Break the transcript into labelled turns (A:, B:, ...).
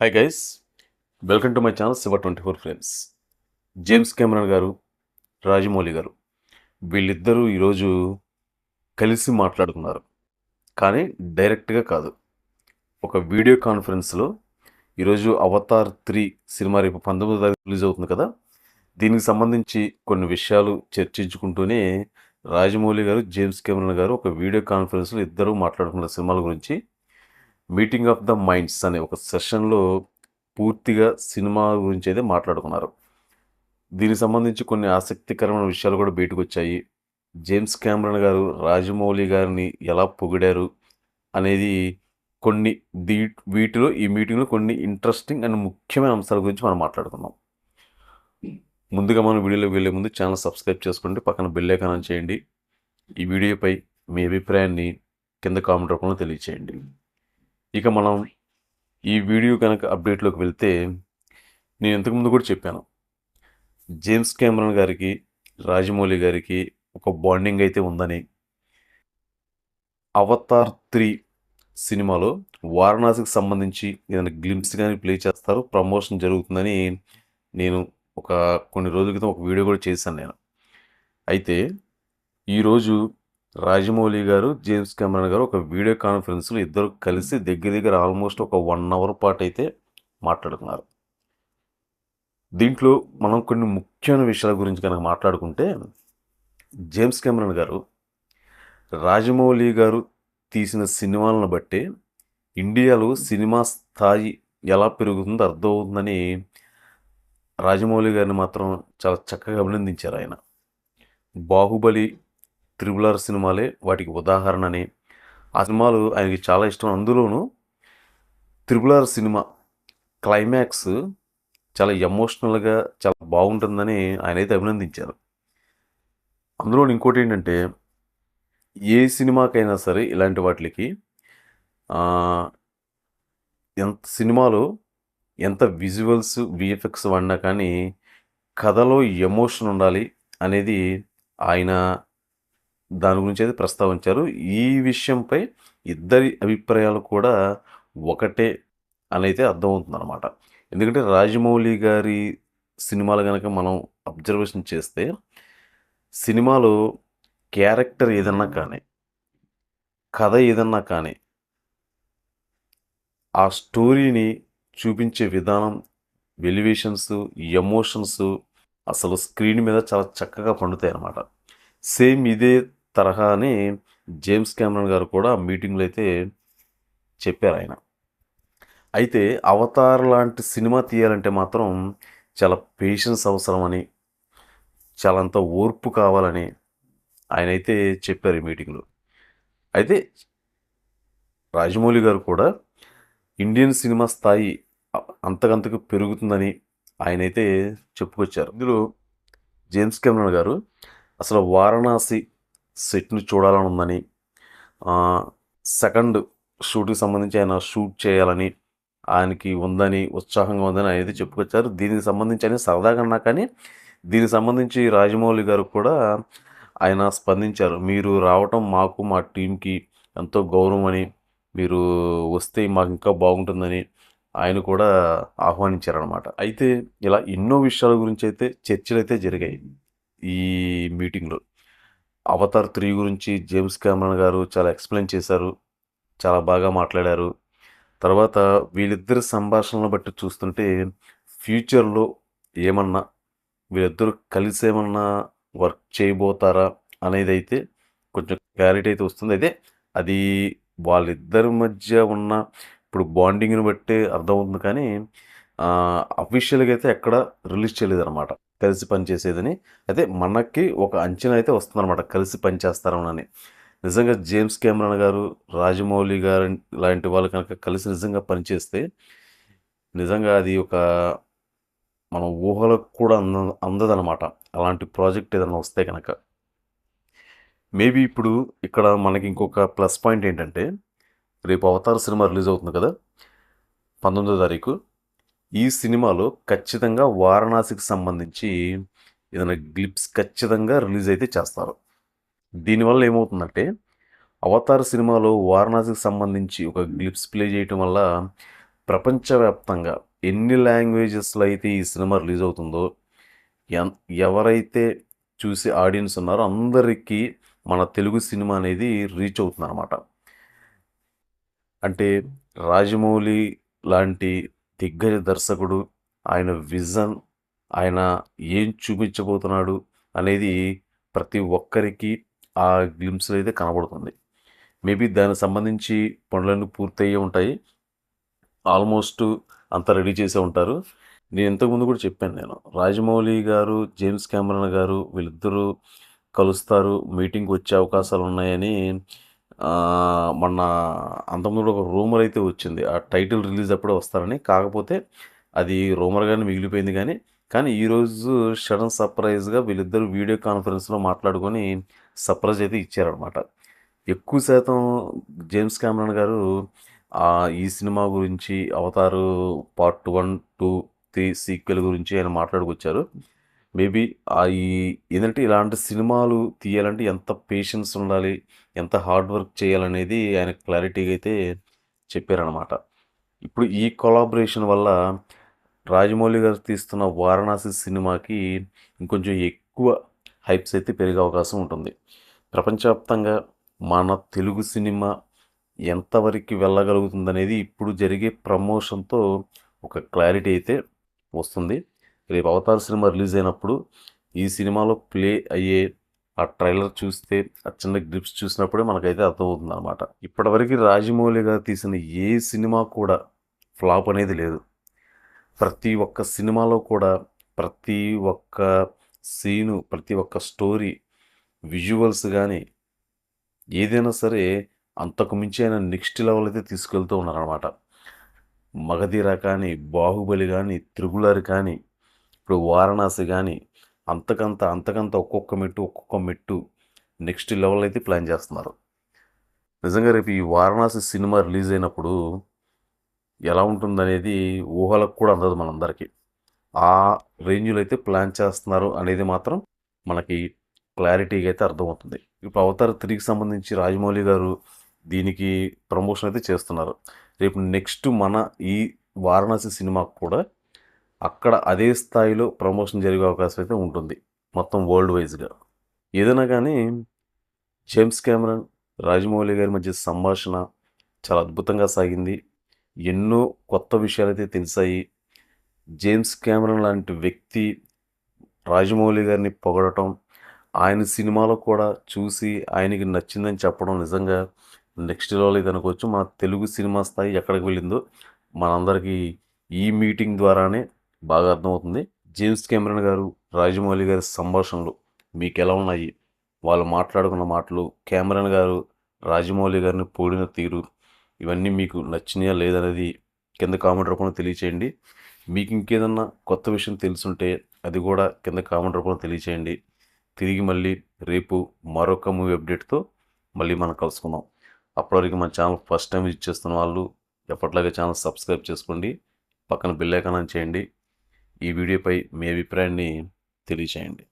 A: Hi guys welcome to my channel Shiva twenty four frames James Cameron గారు రాజమౌళి గారు వీళ్ళిద్దరూ ఈరోజు కలిసి మాట్లాడుకున్నారు. కానీ డైరెక్ట్గా కాదు. ఒక వీడియో కాన్ఫరెన్స్లో ఈరోజు అవతార్ త్రీ సినిమా రేపు పంతొమ్మిదో తారీఖు రిలీజ్ అవుతుంది కదా? దీనికి సంబంధించి కొన్ని విషయాలు చర్చించుకుంటూనే రాజమౌళి గారు జేమ్స్ కెమెరన్ గారు ఒక వీడియో కాన్ఫరెన్స్లో ఇద్దరు మాట్లాడుకున్న సినిమాల గురించి మీటింగ్ ఆఫ్ ద మైండ్స్ అనే ఒక సెషన్లో పూర్తిగా సినిమా గురించి అయితే మాట్లాడుకున్నారు. దీనికి సంబంధించి కొన్ని ఆసక్తికరమైన విషయాలు కూడా బయటకు వచ్చాయి జేమ్స్ క్యామరన్ గారు రాజమౌళి గారిని ఎలా పొగిడారు అనేది కొన్ని దీ వీటిలో ఈ మీటింగ్లో కొన్ని ఇంట్రెస్టింగ్ అండ్ ముఖ్యమైన అంశాల గురించి మనం మాట్లాడుకుందాం. ముందుగా మనం వీడియోలోకి వెళ్ళే ముందు ఛానల్ సబ్స్క్రైబ్ చేసుకోండి పక్కన బెల్ ఐకాన్ చేయండి. ఈ వీడియోపై మీ అభిప్రాయాన్ని కింద కామెంట్ రూపంలో తెలియచేయండి. ఇక మనం ఈ వీడియో కనుక అప్డేట్లోకి వెళ్తే నేను ఇంతకుముందు కూడా చెప్పాను. జేమ్స్ కెమెరాన్ గారికి రాజమౌళి గారికి ఒక బాండింగ్ అయితే ఉందని. అవతార్ త్రీ సినిమాలో వారణాసికి సంబంధించి ఏదైనా గ్లిమ్స్ కానీ ప్లే చేస్తారు ప్రమోషన్ జరుగుతుందని నేను ఒక కొన్ని రోజుల క్రితం ఒక వీడియో కూడా చేశాను నేను. అయితే ఈరోజు రాజమౌళి గారు జేమ్స్ కెమెరన్ గారు ఒక వీడియో కాన్ఫరెన్స్లో ఇద్దరు కలిసి దగ్గర దగ్గర ఆల్మోస్ట్ ఒక వన్ అవర్ పాటు అయితే మాట్లాడుకున్నారు. దీంట్లో మనం కొన్ని ముఖ్యమైన విషయాల గురించి కనుక మాట్లాడుకుంటే జేమ్స్ కెమెరన్ గారు రాజమౌళి గారు తీసిన సినిమాలను బట్టి ఇండియాలో సినిమా స్థాయి ఎలా పెరుగుతుందో అర్థమవుతుందని రాజమౌళి గారిని మాత్రం చాలా చక్కగా అభినందించారు ఆయన. బాహుబలి త్రిబులర్ సినిమాలే వాటికి ఉదాహరణ అని ఆ సినిమాలు ఆయనకి చాలా ఇష్టం. అందులోనూ త్రిబులర్ సినిమా క్లైమాక్స్ చాలా ఎమోషనల్గా చాలా బాగుంటుందని ఆయన అయితే అభినందించారు. అందులో ఇంకోటి ఏంటంటే ఏ సినిమాకైనా సరే ఇలాంటి వాటికి ఎంత సినిమాలో ఎంత విజువల్స్ విఎఫ్ఎక్స్ వాడినా కానీ కథలో ఎమోషన్ ఉండాలి అనేది ఆయన దాని గురించి అయితే ప్రస్తావించారు ఈ విషయంపై ఇద్దరి అభిప్రాయాలు కూడా ఒకటే అని అయితే అర్థమవుతుంది అనమాట ఎందుకంటే రాజమౌళి గారి సినిమాలు కనుక మనం అబ్జర్వేషన్ చేస్తే సినిమాలో క్యారెక్టర్ ఏదన్నా కానీ కథ ఏదన్నా కానీ ఆ స్టోరీని చూపించే విధానం వెలివేషన్స్ ఎమోషన్స్ అసలు స్క్రీన్ మీద చాలా చక్కగా పండుతాయి అన్నమాట సేమ్ ఇదే తరహాని జేమ్స్ క్యామరన్ గారు కూడా మీటింగ్లో అయితే చెప్పారు ఆయన. అయితే అవతార్ లాంటి సినిమా తీయాలంటే మాత్రం చాలా పేషెన్స్ అవసరమని చాలా అంత ఓర్పు కావాలని ఆయన అయితే చెప్పారు ఈ మీటింగ్లో. అయితే రాజమౌళి గారు కూడా ఇండియన్ సినిమా స్థాయి అంతకంతకు పెరుగుతుందని ఆయన అయితే చెప్పుకొచ్చారు. ఇందులో జేమ్స్ కెమెరన్ గారు అసలు వారణాసి సెట్ని చూడాలని ఉందని సెకండ్ షూట్కి సంబంధించి ఆయన షూట్ చేయాలని ఆయనకి ఉందని ఉత్సాహంగా ఉందని అనేది చెప్పుకొచ్చారు. దీనికి సంబంధించి ఆయన సరదాగా అన్నా కానీ దీనికి సంబంధించి రాజమౌళి గారు కూడా ఆయన స్పందించారు. మీరు రావటం మాకు మా టీంకి ఎంతో గౌరవం అని మీరు వస్తే మాకు ఇంకా బాగుంటుందని ఆయన కూడా ఆహ్వానించారనమాట అయితే ఇలా ఎన్నో విషయాల గురించి అయితే చర్చలు అయితే జరిగాయి ఈ మీటింగ్లో. అవతార్ త్రీ గురించి జేమ్స్ క్యామరన్ గారు చాలా ఎక్స్ప్లెయిన్ చేశారు చాలా బాగా మాట్లాడారు. తర్వాత వీళ్ళిద్దరి సంభాషణలు బట్టి చూస్తుంటే ఫ్యూచర్లో ఏమన్నా వీళ్ళిద్దరు కలిసి ఏమన్నా వర్క్ చేయబోతారా అనేది అయితే కొంచెం క్లారిటీ అయితే వస్తుంది. అయితే అది వాళ్ళిద్దరి మధ్య ఉన్న ఇప్పుడు బాండింగ్ని బట్టి అర్థమవుతుంది కానీ అఫీషియల్గా అయితే ఎక్కడ రిలీజ్ చేయలేదు అనమాట కలిసి పనిచేసేదని అయితే మనకి ఒక అంచనా అయితే వస్తుందన్నమాట. కలిసి పనిచేస్తారని నిజంగా జేమ్స్ కెమెరాన్ గారు రాజమౌళి గారు లాంటి వాళ్ళు కనుక కలిసి నిజంగా పనిచేస్తే నిజంగా అది ఒక మన ఊహలకు కూడా అంద అందదనమాట అలాంటి ప్రాజెక్ట్ ఏదైనా వస్తే కనుక. మేబీ ఇప్పుడు ఇక్కడ మనకి ఇంకొక ప్లస్ పాయింట్ ఏంటంటే రేపు అవతార సినిమా రిలీజ్ అవుతుంది కదా. పంతొమ్మిదో తారీఖు. ఈ సినిమాలో ఖచ్చితంగా వారణాసికి సంబంధించి ఏదైనా గ్లిప్స్ ఖచ్చితంగా రిలీజ్ అయితే చేస్తారు. దీనివల్ల ఏమవుతుందంటే అవతార్ సినిమాలో వారణాసికి సంబంధించి ఒక గ్లిప్స్ ప్లే చేయటం వల్ల ప్రపంచవ్యాప్తంగా ఎన్ని లాంగ్వేజెస్లో అయితే ఈ సినిమా రిలీజ్ అవుతుందో ఎన్ ఎవరైతే చూసి ఆడియన్స్ ఉన్నారో అందరికీ మన తెలుగు సినిమా అనేది రీచ్ అవుతుంది అనమాట అంటే రాజమౌళి లాంటి దిగ్గజ దర్శకుడు ఆయన విజన్ ఆయన ఏం చూపించబోతున్నాడు అనేది ప్రతి ఒక్కరికి ఆ గ్లిమ్స్లో అయితే కనబడుతుంది. మేబీ దానికి సంబంధించి పనులన్నీ పూర్తయ్యే ఉంటాయి. ఆల్మోస్ట్ అంతా రెడీ చేసే ఉంటారు. నేను ఇంతకుముందు కూడా చెప్పాను నేను. రాజమౌళి గారు జేమ్స్ కెమెరన్ గారు వీళ్ళిద్దరూ కలుస్తారు మీటింగ్కి వచ్చే అవకాశాలు ఉన్నాయని మొన్న అంతకుముందు ఒక రూమర్ అయితే వచ్చింది. ఆ టైటిల్ రిలీజ్ అప్పుడే వస్తారని. కాకపోతే అది రూమర్గానే మిగిలిపోయింది కానీ కానీ ఈరోజు సడన్ సర్ప్రైజ్గా వీళ్ళిద్దరు వీడియో కాన్ఫరెన్స్లో మాట్లాడుకొని సర్ప్రైజ్ అయితే ఇచ్చారనమాట ఎక్కువ శాతం జేమ్స్ క్యామరన్ గారు ఈ సినిమా గురించి Avatar part one two three sequel గురించి ఆయన మాట్లాడుకొచ్చారు. మేబీ ఈ ఏంటంటే ఇలాంటి సినిమాలు తీయాలంటే ఎంత పేషెన్స్ ఉండాలి ఎంత హార్డ్ వర్క్ చేయాలనేది ఆయన క్లారిటీగా అయితే చెప్పారనమాట ఇప్పుడు ఈ కొలాబరేషన్ వల్ల రాజమౌళి గారు తీస్తున్న వారణాసి సినిమాకి ఇంకొంచెం ఎక్కువ హైప్స్ అయితే పెరిగే అవకాశం ఉంటుంది. ప్రపంచవ్యాప్తంగా మన తెలుగు సినిమా ఎంతవరకు వెళ్ళగలుగుతుందనేది ఇప్పుడు జరిగే ప్రమోషన్తో ఒక క్లారిటీ అయితే వస్తుంది. రేపు అవతార్ సినిమా రిలీజ్ అయినప్పుడు ఈ సినిమాలో ప్లే అయ్యే ఆ ట్రైలర్ చూస్తే ఆ చిన్న గ్రిప్స్ చూసినప్పుడే మనకైతే అర్థమవుతుంది అనమాట ఇప్పటివరకు రాజమౌళి గారు తీసిన ఏ సినిమా కూడా ఫ్లాప్ అనేది లేదు. ప్రతి ఒక్క సినిమాలో కూడా ప్రతి ఒక్క సీను ప్రతి ఒక్క స్టోరీ విజువల్స్ కానీ ఏదైనా సరే అంతకు మించి ఆయన నెక్స్ట్ లెవెల్ అయితే తీసుకెళ్తూ ఉన్నారనమాట మగధీర కానీ బాహుబలి కానీ త్రిగులర్ కానీ ఇప్పుడు వారణాసి కానీ అంతకంత అంతకంత ఒక్కొక్క మెట్టు ఒక్కొక్క మెట్టు నెక్స్ట్ లెవెల్ అయితే ప్లాన్ చేస్తున్నారు. నిజంగా రేపు ఈ వారణాసి సినిమా రిలీజ్ అయినప్పుడు ఎలా ఉంటుందనేది ఊహలకు కూడా అందదు మనందరికీ. ఆ రేంజ్లో అయితే ప్లాన్ చేస్తున్నారు అనేది మాత్రం మనకి క్లారిటీగా అయితే అర్థమవుతుంది. ఇప్పుడు అవతార్ త్రీకి సంబంధించి రాజమౌళి గారు దీనికి ప్రమోషన్ అయితే చేస్తున్నారు. రేపు నెక్స్ట్ మన ఈ వారణాసి సినిమాకు కూడా అక్కడ అదే స్థాయిలో ప్రమోషన్ జరిగే అవకాశం అయితే ఉంటుంది మొత్తం వరల్డ్ వైజ్గా ఏదైనా కానీ జేమ్స్ కెమెరన్ రాజమౌళి గారి మధ్య సంభాషణ చాలా అద్భుతంగా సాగింది. ఎన్నో కొత్త విషయాలు అయితే తెలిసాయి. జేమ్స్ కెమెరన్ లాంటి వ్యక్తి రాజమౌళి గారిని పొగడటం ఆయన సినిమాలో కూడా చూసి ఆయనకి నచ్చిందని చెప్పడం నిజంగా నెక్స్ట్ లెవెల్ ఇది అనుకోవచ్చు. మన తెలుగు సినిమా స్థాయి ఎక్కడికి వెళ్ళిందో మనందరికీ ఈ మీటింగ్ ద్వారానే బాగా అర్థమవుతుంది. జేమ్స్ కెమెరన్ గారు రాజమౌళి గారి సంభాషణలు మీకు ఎలా ఉన్నాయి? వాళ్ళు మాట్లాడుకున్న మాటలు కెమెరన్ గారు రాజమౌళి గారిని పోడిన తీరు ఇవన్నీ మీకు నచ్చినాయా లేదనేది కింద కామెంట్ రూపంలో తెలియచేయండి. మీకు ఇంకేదన్నా కొత్త విషయం తెలుసుంటే అది కూడా కింద కామెంట్ రూపంలో తెలియచేయండి. తిరిగి మళ్ళీ రేపు మరొక మూవీ అప్డేట్తో మళ్ళీ మనం కలుసుకుందాం. అప్పటివరకు మన ఛానల్ ఫస్ట్ టైం ఇచ్చేస్తున్న చేస్తున్న వాళ్ళు ఎప్పటిలాగే ఛానల్ సబ్స్క్రైబ్ చేసుకోండి. పక్కన బెల్ ఐకాన్ చేయండి. ఈ వీడియోపై మీ అభిప్రాయాన్ని తెలియచేయండి.